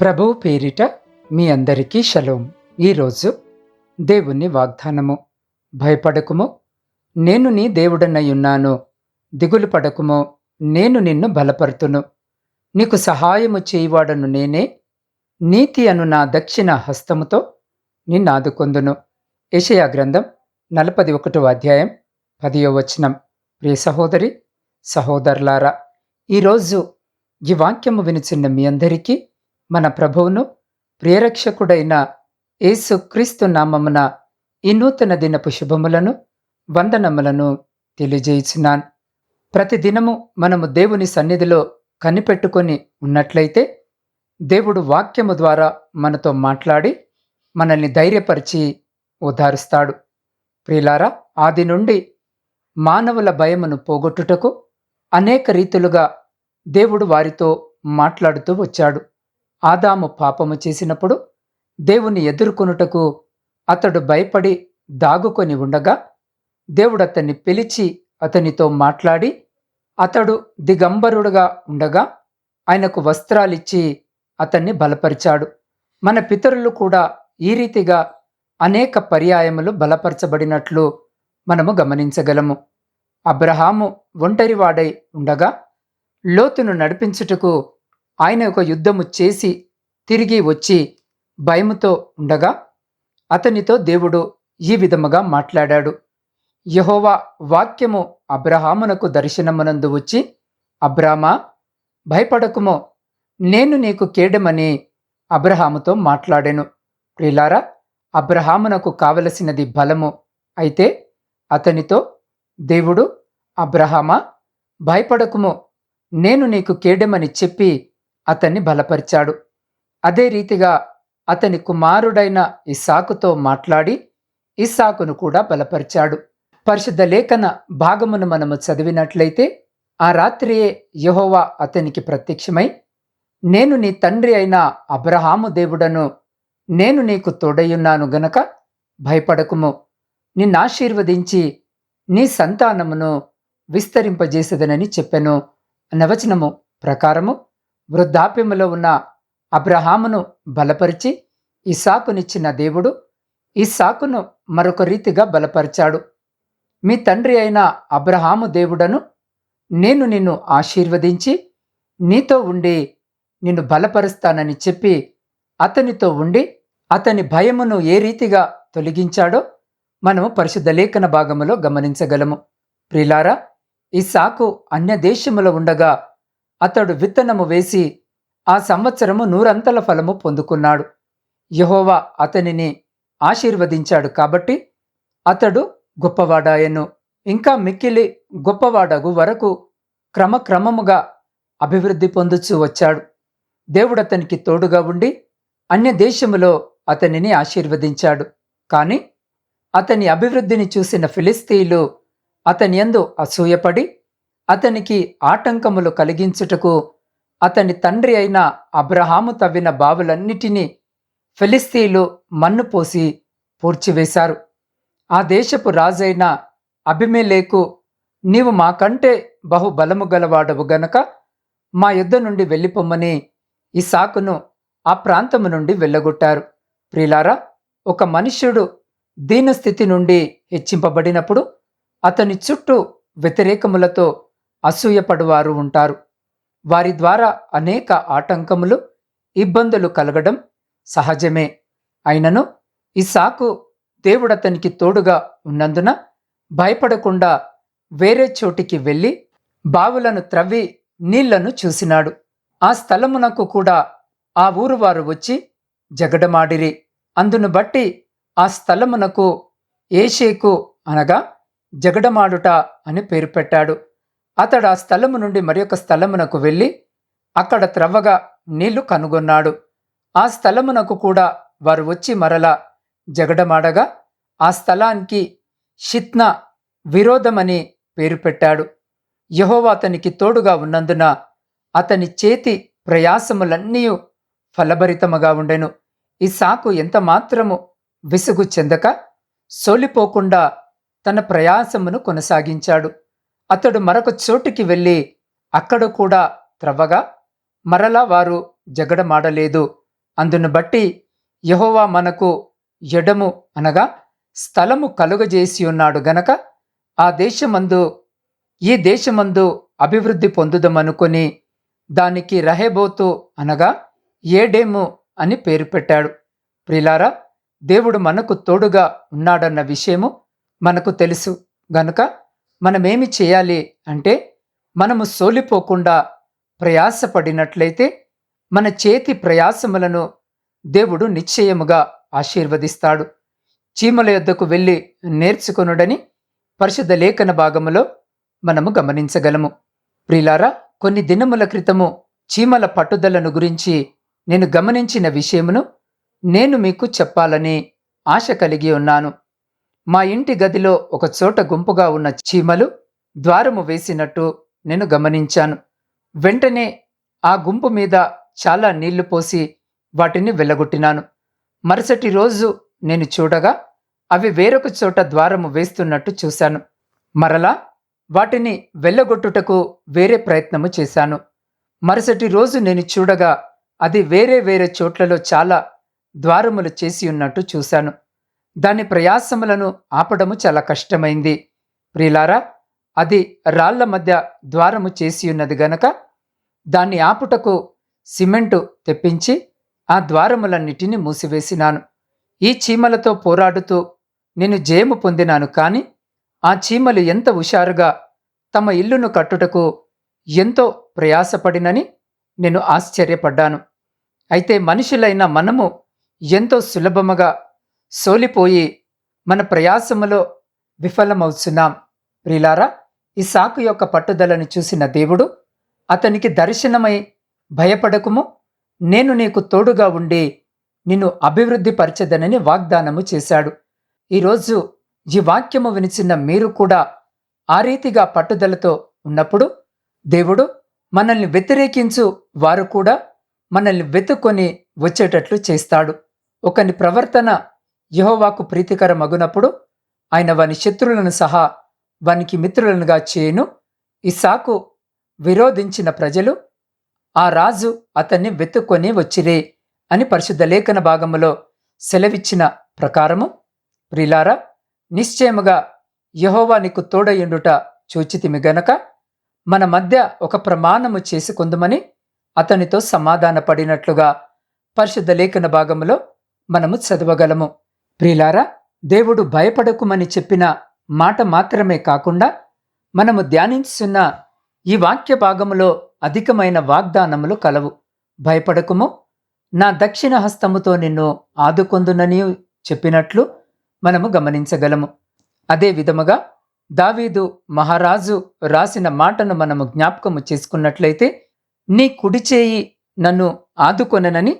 ప్రభువు పేరిట మీ అందరికీ షలోం. ఈరోజు దేవుని వాగ్దానము. భయపడకుము. నేను నీ దేవుడనయ్యున్నాను దిగులు పడకుము. నేను నిన్ను బలపరుతును. నీకు సహాయము చేయువాడను నేనే. నీతి అను నా దక్షిణ హస్తముతో నిన్నాదుకొందును. యషయా గ్రంథం నలపది ఒకటో అధ్యాయం పదియో వచనం. ప్రియ సహోదరి సహోదరులారా ఈరోజు ఈ వాక్యము వినుచున్న మీ అందరికీ మన ప్రభువును ప్రియరక్షకుడైన యేసు క్రీస్తు నామమున ఈ నూతన దినపు శుభములను వందనములను తెలియజేయుచున్నాను. ప్రతిదినము మనము దేవుని సన్నిధిలో కనిపెట్టుకొని ఉన్నట్లయితే దేవుడు వాక్యము ద్వారా మనతో మాట్లాడి మనల్ని ధైర్యపరిచి ఓదారుస్తాడు. ప్రిలారా ఆది నుండి మానవుల భయమును పోగొట్టుటకు అనేక రీతులుగా దేవుడు వారితో మాట్లాడుతూ వచ్చాడు. ఆదాము పాపము చేసినప్పుడు దేవుని ఎదుర్కొనుటకు అతడు భయపడి దాగుకొని ఉండగా దేవుడు అతన్ని పిలిచి అతనితో మాట్లాడి అతడు దిగంబరుడుగా ఉండగా ఆయనకు వస్త్రాలిచ్చి అతన్ని బలపరిచాడు. మన పితరులు కూడా ఈ రీతిగా అనేక పర్యాయములు బలపరచబడినట్లు మనము గమనించగలము. అబ్రహాము ఒంటరివాడై ఉండగా లోతును నడిపించుటకు ఆయన ఒక యుద్ధము చేసి తిరిగి వచ్చి భయముతో ఉండగా అతనితో దేవుడు ఈ విధముగా మాట్లాడాడు. యహోవా వాక్యము అబ్రహామునకు దర్శనమునందు వచ్చి అబ్రామా భయపడకుమో నేను నీకు కేడమని అబ్రహాముతో మాట్లాడాను. ప్రిలారా అబ్రహామునకు కావలసినది బలము అయితే అతనితో దేవుడు అబ్రహామా భయపడకుము నేను నీకు కేడమని చెప్పి అతన్ని బలపరిచాడు. అదే రీతిగా అతని కుమారుడైన ఇసాకుతో మాట్లాడి ఇసాకును కూడా బలపరిచాడు. పరిశుద్ధ లేఖన భాగమును మనము చదివినట్లయితే ఆ రాత్రియే యహోవా అతనికి ప్రత్యక్షమై నేను నీ తండ్రి అయిన అబ్రహాము దేవుడను నేను నీకు తోడయున్నాను గనక భయపడకుము. నిన్నాశీర్వదించి నీ సంతానమును విస్తరింపజేసేదనని చెప్పెను. నవచనము ప్రకారము వృద్ధాప్యములో ఉన్న అబ్రహామును బలపరిచి ఇసాకునిచ్చిన దేవుడు ఇసాకును మరొక రీతిగా బలపరిచాడు. మీ తండ్రి అయిన అబ్రహాము దేవుడను నేను నిన్ను ఆశీర్వదించి నీతో ఉండి నిన్ను బలపరుస్తానని చెప్పి అతనితో ఉండి అతని భయమును ఏ రీతిగా తొలగించాడో మనము పరిశుద్ధ లేఖన భాగములో గమనించగలము. ప్రిలారా సాకు అన్య దేశములో ఉండగా అతడు విత్తనము వేసి ఆ సంవత్సరము నూరంతల ఫలము పొందుకున్నాడు. యహోవా అతనిని ఆశీర్వదించాడు కాబట్టి అతడు గొప్పవాడాయను. ఇంకా మిక్కిలి గొప్పవాడగు వరకు క్రమక్రమముగా అభివృద్ధి పొందుచూ వచ్చాడు. దేవుడు అతనికి తోడుగా ఉండి అన్య దేశములో అతనిని ఆశీర్వదించాడు. కాని అతని అభివృద్ధిని చూసిన ఫిలిస్తీన్లు అతని యందు అసూయపడి అతనికి ఆటంకములు కలిగించుటకు అతని తండ్రి అయిన అబ్రహాము తవ్విన బావులన్నిటినీ ఫిలిస్తీన్లు మన్ను పోసి పూడ్చివేశారు. ఆ దేశపు రాజైన అభిమేలేకు నీవు మాకంటే బహుబలము గలవాడవు గనక మా యుద్ధ నుండి వెళ్ళిపోమ్మని ఇసాకును ఆ ప్రాంతము నుండి వెళ్ళగొట్టారు. ప్రిలారా ఒక మనుష్యుడు దీనస్థితి నుండి హెచ్చింపబడినప్పుడు అతని చుట్టూ వ్యతిరేకములతో అసూయపడువారు ఉంటారు. వారి ద్వారా అనేక ఆటంకములు ఇబ్బందులు కలగడం సహజమే. అయినను ఇసాకు దేవుడతనికి తోడుగా ఉన్నందున భయపడకుండా వేరే చోటికి వెళ్ళి బావులను త్రవ్వి నీళ్ళను చూసినాడు. ఆ స్థలమునకు కూడా ఆ ఊరు వారు వచ్చి జగడమాడిరి. అందును బట్టి ఆ స్థలమునకు ఏషేకు అనగా జగడమాడుట అని పేరు పెట్టాడు. అతడు ఆ స్థలము నుండి మరొక స్థలమునకు వెళ్ళి అక్కడ త్రవ్వగా నీళ్ళు కనుగొన్నాడు. ఆ స్థలమునకు కూడా వారు వచ్చి మరలా జగడమాడగా ఆ స్థలానికి షిత్న విరోధమని పేరు పెట్టాడు. యహోవా అతనికి తోడుగా ఉన్నందున అతని చేతి ప్రయాసములన్నీ ఫలభరితముగా ఉండెను. ఈ సాకు ఎంత మాత్రము విసుగు చెందక సోలిపోకుండా తన ప్రయాసమును కొనసాగించాడు. అతడు మరొక చోటుకి వెళ్ళి అక్కడ కూడా త్రవ్వగా మరలా వారు జగడమాడలేదు. అందును బట్టి యహోవా మనకు ఎడము అనగా స్థలము కలుగజేసి ఉన్నాడు గనక ఆ దేశమందు ఈ దేశమందు అభివృద్ధి పొందుదమనుకొని దానికి రహెబోతు అనగా ఏడేము అని పేరు పెట్టాడు. ప్రిలారా దేవుడు మనకు తోడుగా ఉన్నాడన్న విషయము మనకు తెలుసు గనుక మనమేమి చేయాలి అంటే మనము సోలిపోకుండా ప్రయాసపడినట్లయితే మన చేతి ప్రయాసములను దేవుడు నిశ్చయముగా ఆశీర్వదిస్తాడు. చీమల యొద్దకు వెళ్ళి నేర్చుకొనుడని పరిశుద్ధ లేఖన భాగములో మనము గమనించగలము. ప్రిలారా కొన్ని దినముల క్రితము చీమల పట్టుదలను గురించి నేను గమనించిన విషయమును నేను మీకు చెప్పాలని ఆశ కలిగి ఉన్నాను. మా ఇంటి గదిలో ఒక చోట గుంపుగా ఉన్న చీమలు ద్వారము వేసినట్టు నేను గమనించాను. వెంటనే ఆ గుంపు మీద చాలా నీళ్ళు పోసి వాటిని వెళ్ళగొట్టినాను మరుసటి రోజు నేను చూడగా అవి వేరొక చోట ద్వారము వేస్తున్నట్టు చూశాను. మరలా వాటిని వెళ్ళగొట్టుటకు వేరే ప్రయత్నము చేశాను. మరుసటి రోజు నేను చూడగా అది వేరే వేరే చోట్లలో చాలా ద్వారములు చేసి ఉన్నట్టు చూశాను. దాని ప్రయాసములను ఆపడము చాలా కష్టమైంది. ప్రియులారా అది రాళ్ళ మధ్య ద్వారము చేసి ఉన్నది గనక దాన్ని ఆపుటకు సిమెంటు తెప్పించి ఆ ద్వారములన్నిటిని మూసివేసినాను. ఈ చీమలతో పోరాడుతూ నేను జయము పొందినాను కాని ఆ చీమలు ఎంత హుషారుగా తమ ఇల్లును కట్టుటకు ఎంతో ప్రయాసపడినని నేను ఆశ్చర్యపడ్డాను. అయితే మనుషులైన మనము ఎంతో సులభముగా సోలిపోయి మన ప్రయాసములో విఫలమవుతున్నాం ప్రిలారా ఈ సాకు యొక్క పట్టుదలను చూసిన దేవుడు అతనికి దర్శనమై భయపడకుము. నేను నీకు తోడుగా ఉండి నిన్ను అభివృద్ధి పరచదనని వాగ్దానము చేశాడు. ఈరోజు ఈ వాక్యము వినిచిన మీరు కూడా ఆ రీతిగా పట్టుదలతో ఉన్నప్పుడు దేవుడు మనల్ని వ్యతిరేకించు వారు కూడా మనల్ని వెతుక్కొని వచ్చేటట్లు చేస్తాడు. ఒకని ప్రవర్తన యహోవాకు ప్రీతికరమగునప్పుడు ఆయన వాని శత్రువులను సహా వానికి మిత్రులనుగా చేయను. ఇసాకు విరోధించిన ప్రజలు ఆ రాజు అతన్ని వెతుక్కొని వచ్చిరే అని పరిశుద్ధ లేఖన భాగములో సెలవిచ్చిన ప్రకారము. ప్రిలారా నిశ్చయముగా యహోవా నీకు తోడయుండుట చూచితిమి గనక మన మధ్య ఒక ప్రమాణము చేసుకుందమని అతనితో సమాధానపడినట్లుగా పరిశుద్ధ లేఖన భాగములో మనము చదవగలము. ప్రిలారా దేవుడు భయపడకుమని చెప్పిన మాట మాత్రమే కాకుండా మనము ధ్యానించున్న ఈ వాక్య భాగములో అధికమైన వాగ్దానములు కలవు. భయపడకుము నా దక్షిణ హస్తముతో నిన్ను ఆదుకొందునని చెప్పినట్లు మనము గమనించగలము. అదే విధముగా దావీదు మహారాజు రాసిన మాటను మనము జ్ఞాపకము చేసుకున్నట్లయితే నీ కుడి చేయి నన్ను ఆదుకొననని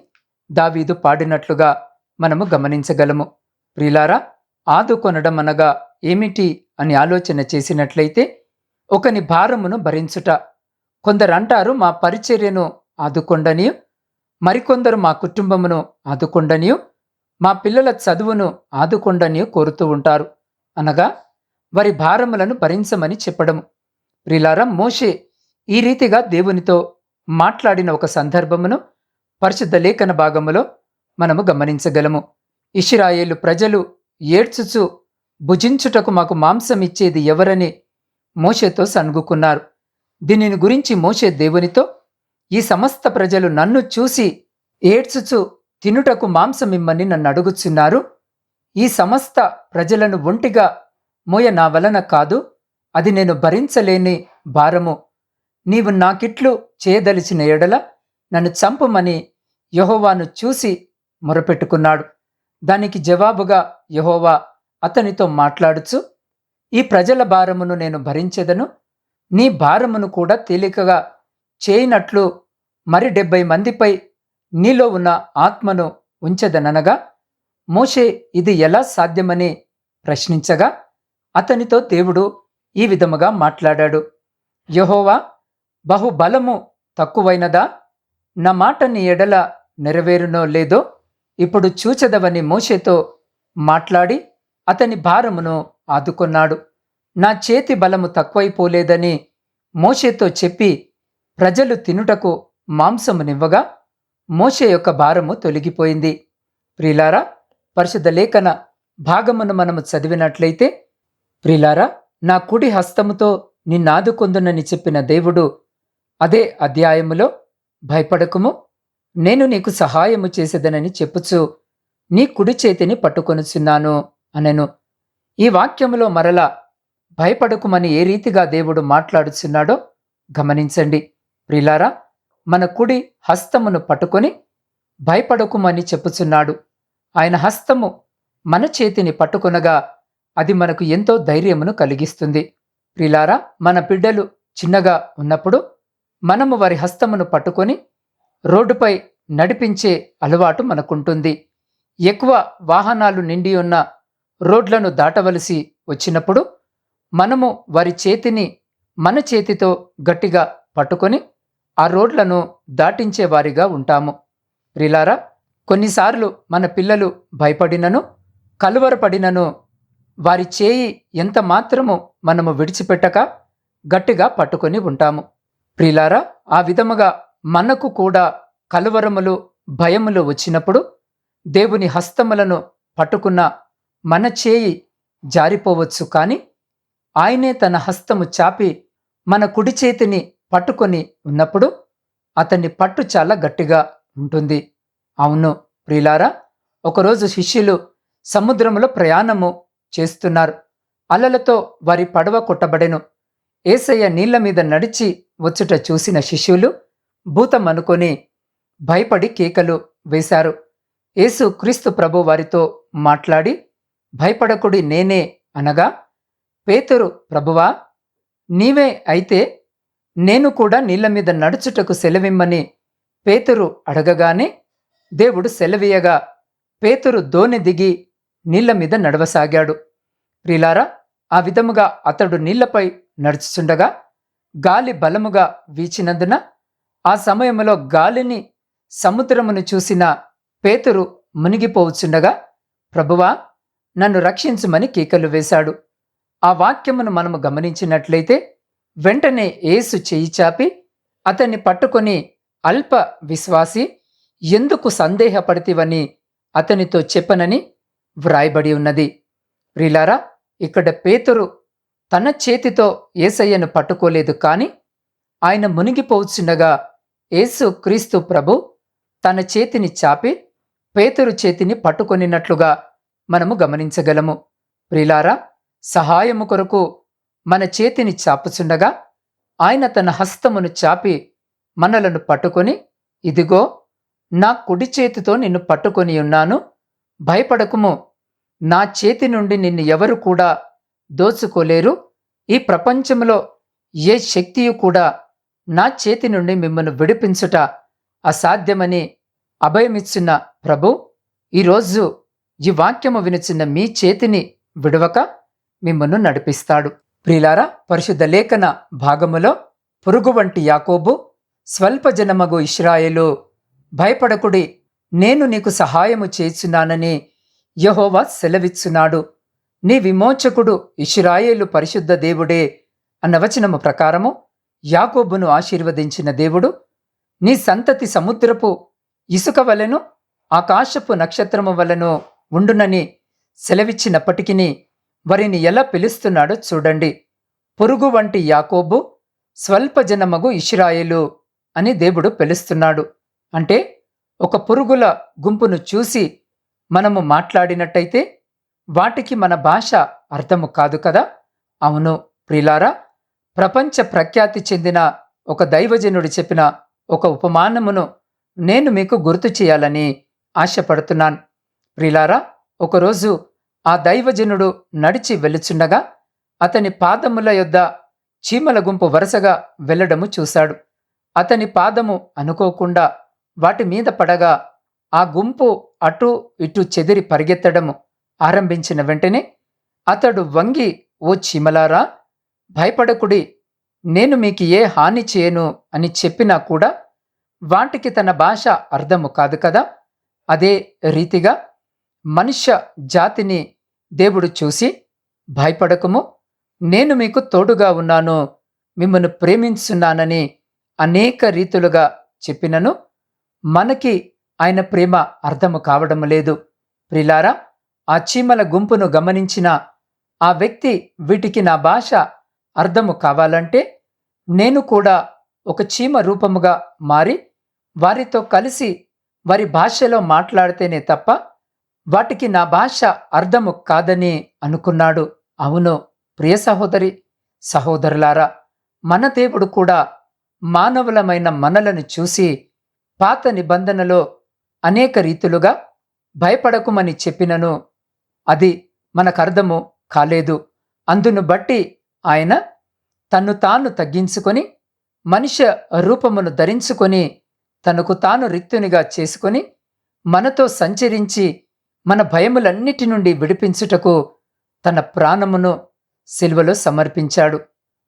దావీదు పాడినట్లుగా మనము గమనించగలము. ప్రిలారా ఆదుకొనడం అనగా ఏమిటి అని ఆలోచన చేసినట్లయితే ఒకని భారమును భరించుట. కొందరంటారు మా పరిచర్యను ఆదుకొండనియు మరికొందరు మా కుటుంబమును ఆదుకొండనియు మా పిల్లల చదువును ఆదుకొండనియు కోరుతూ ఉంటారు. అనగా వారి భారములను భరించమని చెప్పడము. ప్రిలారా మోషే ఈ రీతిగా దేవునితో మాట్లాడిన ఒక సందర్భమును పరిశుద్ధ లేఖన భాగములో మనము గమనించగలము. ఇష్రాయేలు ప్రజలు ఏడ్చుచు భుజించుటకు మాకు మాంసం ఇచ్చేది ఎవరని మోషేతో సనుగుకున్నారు దీనిని గురించి మోషే దేవునితో ఈ సమస్త ప్రజలు నన్ను చూసి ఏడ్చుచు తినుటకు మాంసమిమ్మని నన్ను అడుగుచున్నారు. ఈ సమస్త ప్రజలను ఒంటిగా మోయ నా వలన కాదు అది నేను భరించలేని భారము. నీవు నాకిట్లు చేయదలిచిన ఎడల నన్ను చంపమని యహోవాను చూసి మొరపెట్టుకున్నాడు. దానికి జవాబుగా యహోవా అతనితో మాట్లాడుచు ఈ ప్రజల భారమును నేను భరించెదను నీ భారమును కూడా తేలికగా చేయనట్లు మరి డెబ్బై మందిపై నీలో ఉన్న ఆత్మను ఉంచెదననగా మోషే ఇది ఎలా సాధ్యమని ప్రశ్నించగా అతనితో దేవుడు ఈ విధముగా మాట్లాడాడు. యహోవా బహుబలము తక్కువైనదా? నా మాట నీ ఎడల నెరవేరునో లేదో? ఇప్పుడు చూచదవని మోషేతో మాట్లాడి అతని భారమును ఆదుకొన్నాడు. నా చేతి బలము తక్కువైపోలేదని మోషేతో చెప్పి ప్రజలు తినుటకు మాంసమునివ్వగా మోషే యొక్క భారము తొలగిపోయింది. ప్రిలారా పరిశుద్ధ లేఖన భాగమును మనము చదివినట్లయితే ప్రిలారా నా కుడి హస్తముతో నిన్నాదుకొందునని చెప్పిన దేవుడు అదే అధ్యాయములో భయపడకుము. నేను నీకు సహాయము చేసేదనని చెప్పుచు నీ కుడి చేతిని పట్టుకొనుచున్నాను అనెను. ఈ వాక్యములో మరలా భయపడకుమని ఏ రీతిగా దేవుడు మాట్లాడుచున్నాడో గమనించండి. ప్రిలారా మన కుడి హస్తమును పట్టుకొని భయపడకుమని చెప్పుచున్నాడు. ఆయన హస్తము మన చేతిని పట్టుకొనగా అది మనకు ఎంతో ధైర్యమును కలిగిస్తుంది. ప్రిలారా మన బిడ్డలు చిన్నగా ఉన్నప్పుడు మనము వారి హస్తమును పట్టుకొని రోడ్డుపై నడిపించే అలవాటు మనకుంటుంది. ఎక్కువ వాహనాలు నిండి ఉన్న రోడ్లను దాటవలసి వచ్చినప్పుడు మనము వారి చేతిని మన చేతితో గట్టిగా పట్టుకొని ఆ రోడ్లను దాటించే వారిగా ఉంటాము. ప్రిలారా కొన్నిసార్లు మన పిల్లలు భయపడినను కలువరపడినను వారి చేయి ఎంత మాత్రము మనము విడిచిపెట్టక గట్టిగా పట్టుకొని ఉంటాము. ప్రిలారా ఆ విధముగా మనకు కూడా కలువరములు భయములు వచ్చినప్పుడు దేవుని హస్తములను పట్టుకున్న మన చేయి జారిపోవచ్చు కాని ఆయనే తన హస్తము చాపి మన కుడి చేతిని పట్టుకొని ఉన్నప్పుడు అతన్ని పట్టు చాలా గట్టిగా ఉంటుంది. అవును ప్రిలారా ఒకరోజు శిష్యులు సముద్రములో ప్రయాణము చేస్తున్నారు. అలలతో వారి పడవ కొట్టబడెను. ఏసయ్య నీళ్ళ మీద నడిచి వచ్చుట చూసిన శిష్యులు భూతం అనుకొని భయపడి కేకలు వేశారు. యేసు క్రీస్తు ప్రభు వారితో మాట్లాడి భయపడకుడి నేనే అనగా పేతురు ప్రభువా నీవే అయితే నేను కూడా నీళ్ళ మీద నడుచుటకు సెలవిమ్మని పేతురు అడగగానే దేవుడు సెలవీయగా పేతురు దోణి దిగి నీళ్ళ మీద నడవసాగాడు. ప్రిలారా ఆ విధముగా అతడు నీళ్ళపై నడుచుచుండగా గాలి బలముగా వీచినందున ఆ సమయంలో గాలిని సముద్రమును చూసిన పేతురు మునిగిపోవచ్చుండగా ప్రభువా నన్ను రక్షించుమని కేకలు వేశాడు. ఆ వాక్యమును మనము గమనించినట్లయితే వెంటనే ఏసు చేయి చాపి అతన్ని పట్టుకొని అల్ప విశ్వాసి ఎందుకు సందేహపడితివని అతనితో చెప్పనని వ్రాయబడి ఉన్నది. ప్రిలారా ఇక్కడ పేతురు తన చేతితో ఏసయ్యను పట్టుకోలేదు కాని ఆయన మునిగిపోవచ్చుండగా యేసు క్రీస్తు ప్రభు తన చేతిని చాపి పేతురు చేతిని పట్టుకొనినట్లుగా మనము గమనించగలము. ప్రిలారా సహాయము కొరకు మన చేతిని చాపుచుండగా ఆయన తన హస్తమును చాపి మనలను పట్టుకొని ఇదిగో నా కుడి చేతితో నిన్ను పట్టుకొని ఉన్నాను. భయపడకుము. నా చేతి నుండి నిన్ను ఎవరు కూడా దోచుకోలేరు. ఈ ప్రపంచంలో ఏ శక్తియు కూడా నా చేతి నుండి మిమ్మల్ని విడిపించుట అసాధ్యమని అభయమిచ్చిన ప్రభు ఈరోజు ఈ వాక్యము వినిచిన మీ చేతిని విడవక మిమ్మల్ని నడిపిస్తాడు. ప్రిలారా పరిశుద్ధ లేఖన భాగములో పురుగు వంటి యాకోబు స్వల్ప జనమగు ఇష్రాయేలు భయపడకుడి నేను నీకు సహాయము చేస్తున్నానని యహోవా సెలవిచ్చున్నాడు. నీ విమోచకుడు ఇష్రాయేలు పరిశుద్ధ దేవుడే అన్న వచనము ప్రకారము యాకోబును ఆశీర్వదించిన దేవుడు నీ సంతతి సముద్రపు ఇసుక వలెను ఆకాశపు నక్షత్రము వలెను ఉండునని సెలవిచ్చినప్పటికీ వారిని ఎలా పిలుస్తున్నాడో చూడండి. పొరుగు వంటి యాకోబు స్వల్ప జనమగు ఇష్రాయేలు అని దేవుడు పిలుస్తున్నాడు. అంటే ఒక పురుగుల గుంపును చూసి మనము మాట్లాడినట్టయితే వాటికి మన భాష అర్థము కాదు కదా? అవును ప్రిలారా ప్రపంచ ప్రఖ్యాతి చెందిన ఒక దైవజనుడు చెప్పిన ఒక ఉపమానమును నేను మీకు గుర్తు చేయాలని ఆశపడుతున్నాను. ప్రిలారా ఒకరోజు ఆ దైవజనుడు నడిచి వెలుచుండగా అతని పాదముల యొద్ద చీమల గుంపు వరుసగా వెళ్ళడము చూశాడు. అతని పాదము అనుకోకుండా వాటి మీద పడగా ఆ గుంపు అటు ఇటు చెదిరి పరిగెత్తడము ఆరంభించిన వెంటనే అతడు వంగి ఓ చీమలారా భయపడకుడి. నేను మీకు ఏ హాని చేయను అని చెప్పినా కూడా వాటికి తన భాష అర్థము కాదు కదా? అదే రీతిగా మనుష్య జాతిని దేవుడు చూసి భయపడకము? నేను మీకు తోడుగా ఉన్నాను మిమ్మల్ని ప్రేమించున్నానని అనేక రీతులుగా చెప్పినను మనకి ఆయన ప్రేమ అర్థము కావడం లేదు. ప్రిలారా ఆ చీమల గుంపును గమనించిన ఆ వ్యక్తి వీటికి నా భాష అర్థము కావాలంటే నేను కూడా ఒక చీమ రూపముగా మారి వారితో కలిసి వారి భాషలో మాట్లాడితేనే తప్ప వాటికి నా భాష అర్థము కాదని అనుకున్నాడు. అవును ప్రియ సహోదరి సహోదరులారా మన దేవుడు కూడా మానవులమైన మనలను చూసి పాత నిబంధనలో అనేక రీతులుగా భయపడకుమని చెప్పినను. అది మనకర్థము కాలేదు. అందును బట్టి ఆయన తన్ను తాను తగ్గించుకొని మనిషి రూపమును ధరించుకొని తనకు తాను రిక్తునిగా చేసుకొని మనతో సంచరించి మన భయములన్నిటి నుండి విడిపించుటకు తన ప్రాణమును సిల్వలో సమర్పించాడు.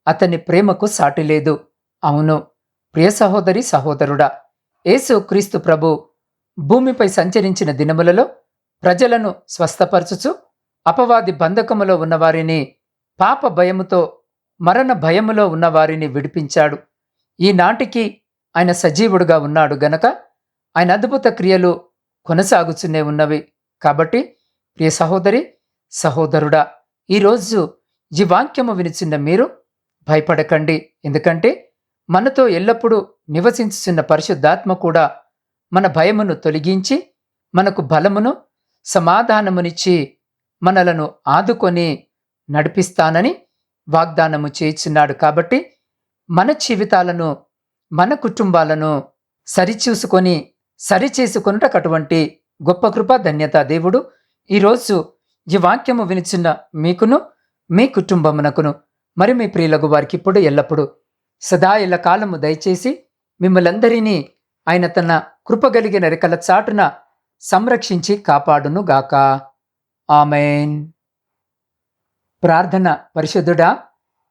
అతని ప్రేమకు సాటి లేదు. అవును ప్రియ సహోదరి సహోదరుడా యేసు క్రీస్తు ప్రభు భూమిపై సంచరించిన దినములలో ప్రజలను స్వస్థపరచుచు అపవాది బంధకములో ఉన్నవారిని పాప భయముతో మరణ భయములో ఉన్నవారిని విడిపించాడు. ఈనాటికి ఆయన సజీవుడుగా ఉన్నాడు గనక ఆయన అద్భుత క్రియలు కొనసాగుతూనే ఉన్నవి. కాబట్టి ప్రియ సహోదరి సహోదరుడా ఈరోజు ఈ వాక్యము వినిచిన్న మీరు భయపడకండి. ఎందుకంటే మనతో ఎల్లప్పుడూ నివసించుచున్న పరిశుద్ధాత్మ కూడా మన భయమును తొలగించి మనకు బలమును సమాధానమునిచ్చి మనలను ఆదుకొని నడిపిస్తానని వాగ్దానము చేయించున్నాడు కాబట్టి మన జీవితాలను మన కుటుంబాలను సరిచూసుకొని సరిచేసుకొనుటకు అటువంటి గొప్ప కృప ధన్యత దేవుడు. ఈరోజు ఈ వాక్యము వినిచున్న మీకును మీ కుటుంబమునకును మరి మీ ప్రియులకు వారికి ఇప్పుడు ఎల్లప్పుడు సదా ఇళ్ళ కాలము దయచేసి మిమ్మలందరినీ ఆయన తన కృపగలిగిన రెక్కల చాటున సంరక్షించి కాపాడును గాక ఆమెన్. ప్రార్థన పరిశుద్ధుడా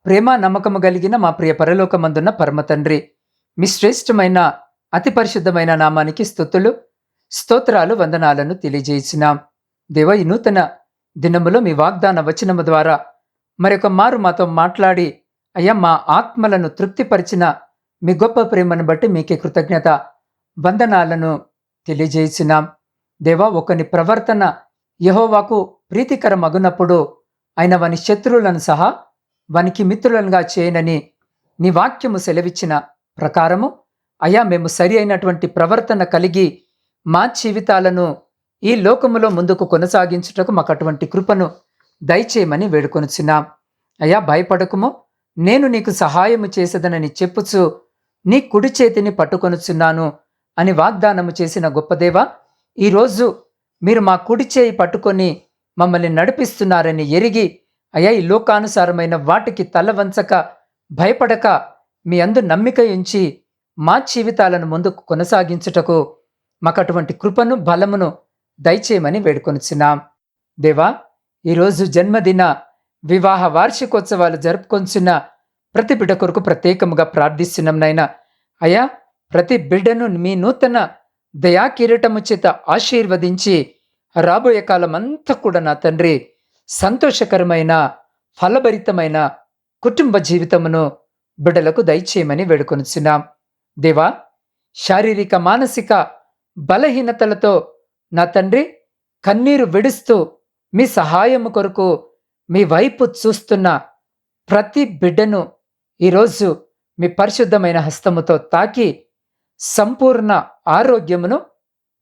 ప్రేమ నమ్మకము కలిగిన మా ప్రియ పరలోకమందున్న పరమతండ్రి మీ శ్రేష్టమైన అతి పరిశుద్ధమైన నామానికి స్థుతులు స్తోత్రాలు వందనాలను తెలియజేసినాం. దేవ ఈ నూతన దినములో మీ వాగ్దాన వచనము ద్వారా మరొక మారు మాతో మాట్లాడి అయ్యా మా ఆత్మలను తృప్తిపరిచిన మీ గొప్ప ప్రేమను బట్టి మీకే కృతజ్ఞత వందనాలను తెలియజేసినాం. దేవా ఒకని ప్రవర్తన యహోవాకు ప్రీతికరమగునప్పుడు ఆయన వాని శత్రువులను సహా వానికి మిత్రులనుగా చేయనని నీ వాక్యము సెలవిచ్చిన ప్రకారము అయా మేము సరి అయినటువంటి ప్రవర్తన కలిగి మా జీవితాలను ఈ లోకములో ముందుకు కొనసాగించుటకు మాకు అటువంటి కృపను దయచేయమని వేడుకొనుచున్నాం. అయ్యా భయపడకుము నేను నీకు సహాయము చేసేదనని చెప్పుచు నీ కుడి చేతిని పట్టుకొనుచున్నాను అని వాగ్దానము చేసిన గొప్పదేవ ఈరోజు మీరు మా కుడి చేయి పట్టుకొని మమ్మల్ని నడిపిస్తున్నారని ఎరిగి అయ్యా ఈ లోకానుసారమైన వాటికి తల వంచక భయపడక మీ అందు నమ్మిక ఉంచి మా జీవితాలను ముందుకు కొనసాగించుటకు మాకు అటువంటి కృపను బలమును దయచేయమని వేడుకొనిచున్నాం. దేవా ఈరోజు జన్మదిన వివాహ వార్షికోత్సవాలు జరుపుకొంచున్న ప్రతి బిడ్డ కొరకు ప్రత్యేకముగా ప్రార్థిస్తున్నాం నాయన. అయ్యా ప్రతి బిడ్డను మీ నూతన దయా కిరీటము చేత ఆశీర్వదించి రాబోయే కాలం అంతా కూడా నా తండ్రి సంతోషకరమైన ఫలభరితమైన కుటుంబ జీవితమును బిడ్డలకు దయచేయమని వేడుకొనిచున్నాం. దేవా శారీరక మానసిక బలహీనతలతో నా తండ్రి కన్నీరు విడుస్తూ మీ సహాయము కొరకు మీ వైపు చూస్తున్న ప్రతి బిడ్డను ఈరోజు మీ పరిశుద్ధమైన హస్తముతో తాకి సంపూర్ణ ఆరోగ్యమును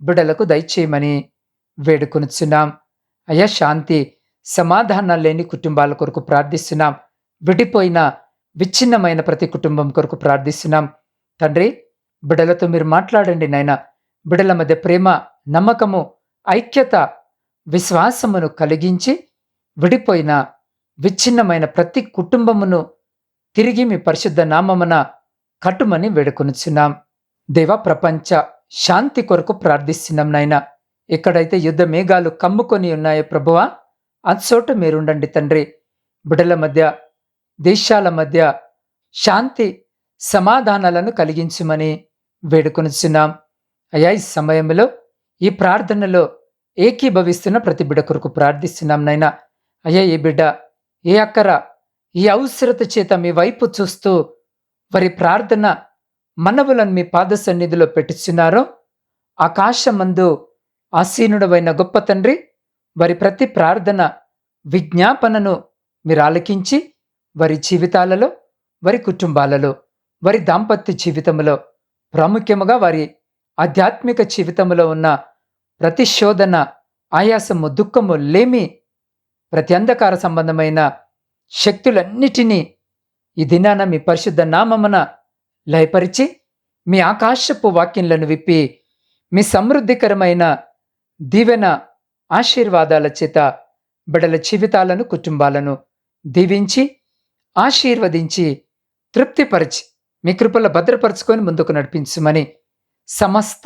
బిడలకు దయచేయమని వేడుకొనిచున్నాం. అయ్యా శాంతి సమాధానం లేని కుటుంబాల కొరకు ప్రార్థిస్తున్నాం. విడిపోయిన విచ్ఛిన్నమైన ప్రతి కుటుంబం కొరకు ప్రార్థిస్తున్నాం. తండ్రి బిడలతో మీరు మాట్లాడండి నాయన. బిడల మధ్య ప్రేమ నమ్మకము ఐక్యత విశ్వాసమును కలిగించి విడిపోయిన విచ్ఛిన్నమైన ప్రతి కుటుంబమును తిరిగి మీ పరిశుద్ధ నామమున కట్టుమని వేడుకొనిచున్నాం. దేవ ప్రపంచ శాంతి కొరకు ప్రార్థిస్తున్నాం నాయనా. ఇక్కడైతే యుద్ధ మేఘాలు కమ్ముకొని ఉన్నాయో ప్రభువా. అచ్చోట మీరుండండి తండ్రి. బిడల మధ్య దేశాల మధ్య శాంతి సమాధానాలను కలిగించమని వేడుకొనిచున్నాం. అయ్యా ఈ సమయంలో ఈ ప్రార్థనలో ఏకీభవిస్తున్న ప్రతి బిడ్డ కొరకు ప్రార్థిస్తున్నాం నైనా అయ్యా ఈ బిడ్డ ఏ అక్కర ఈ అవసరత చేత మీ వైపు చూస్తూ వారి ప్రార్థన మనవులను మీ పాద సన్నిధిలో పెట్టుచున్నారో ఆకాశమందు ఆసీనుడవైన గొప్ప తండ్రి వారి ప్రతి ప్రార్థన విజ్ఞాపనను మీరు ఆలకించి వారి జీవితాలలో వారి కుటుంబాలలో వారి దాంపత్య జీవితంలో ప్రాముఖ్యముగా వారి ఆధ్యాత్మిక జీవితంలో ఉన్న ప్రతిశోధన ఆయాసము దుఃఖము లేమి ప్రతి అంధకార సంబంధమైన శక్తులన్నిటినీ ఈ దినాన మీ పరిశుద్ధ నామమున లయపరిచి మీ ఆకాశపు వాక్యంలను విప్పి మీ సమృద్ధికరమైన దీవెన ఆశీర్వాదాల చేత బిడల జీవితాలను కుటుంబాలను దీవించి ఆశీర్వదించి తృప్తిపరిచి మీ కృపల భద్రపరుచుకొని ముందుకు నడిపించుమని సమస్త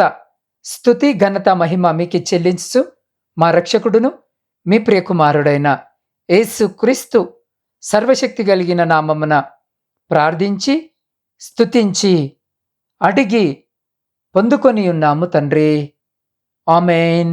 స్థుతి ఘనత మహిమ మీకు చెల్లించు మా రక్షకుడును మీ ప్రియకుమారుడైన యేసు క్రీస్తు సర్వశక్తి కలిగిన నామమున ప్రార్థించి స్తుతించి అడిగి పొందుకొని ఉన్నాము తండ్రి. ఆమెన్